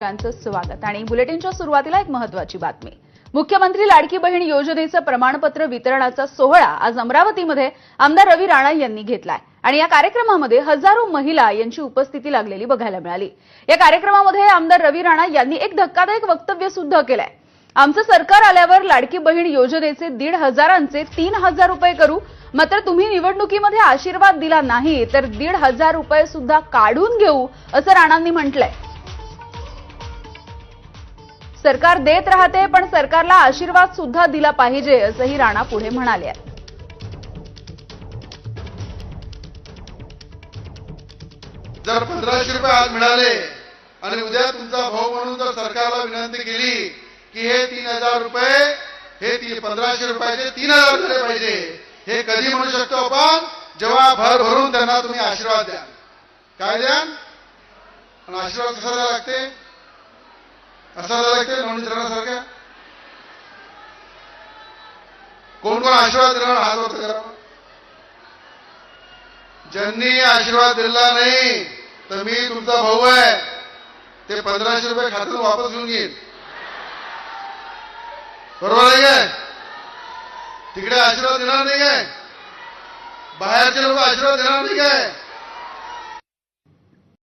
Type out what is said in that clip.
स्वागत. आणि बुलेटिनच्या सुरुवातीला एक महत्वाची बातमी. मुख्यमंत्री लाडकी बहीण योजनेचं प्रमाणपत्र वितरणाचा सोहळा आज अमरावतीमध्ये आमदार रवी राणा यांनी घेतलाय. आणि या कार्यक्रमामध्ये हजारो महिला यांची उपस्थिती लागलेली बघायला मिळाली. या कार्यक्रमामध्ये आमदार रवी राणा यांनी एक धक्कादायक वक्तव्य सुद्धा केलंय. आमचं सरकार आल्यावर लाडकी बहीण योजनेचे दीड हजारांचे तीन हजार रुपये करू. मात्र तुम्ही निवडणुकीमध्ये आशीर्वाद दिला नाही तर दीड हजार रुपये सुद्धा काढून घेऊ असं राणांनी म्हटलंय. सरकार देत राहते पण सरकारला आशीर्वाद सुद्धा दिला पाहिजे असंही राणा पुढे म्हणाले जर पंधराशे रुपये आज मिळाले आणि उद्या तुमचा भाऊ म्हणून जर सरकारला विनंती केली की हे तीन हजार रुपये हे पंधराशे रुपयाचे तीन हजार झाले पाहिजे हे कधी म्हणू शकतो आपण? जेव्हा भर भरून त्यांना तुम्ही आशीर्वाद द्या काय द्या आणि आशीर्वाद कसा लागते? असायला लागते नवनीतरणासारख्या कोण कोण आशीर्वाद देणार हात होत करा ज्यांनी आशीर्वाद दिला नाही तर मी तुमचा भाऊ आहे. ते पंधराशे रुपये खात्यातून वापस घेऊन घेईन बरोबर आहे काय? तिकडे आशीर्वाद देणार नाही काय? बाहेरचे लोक आशीर्वाद देणार नाही काय?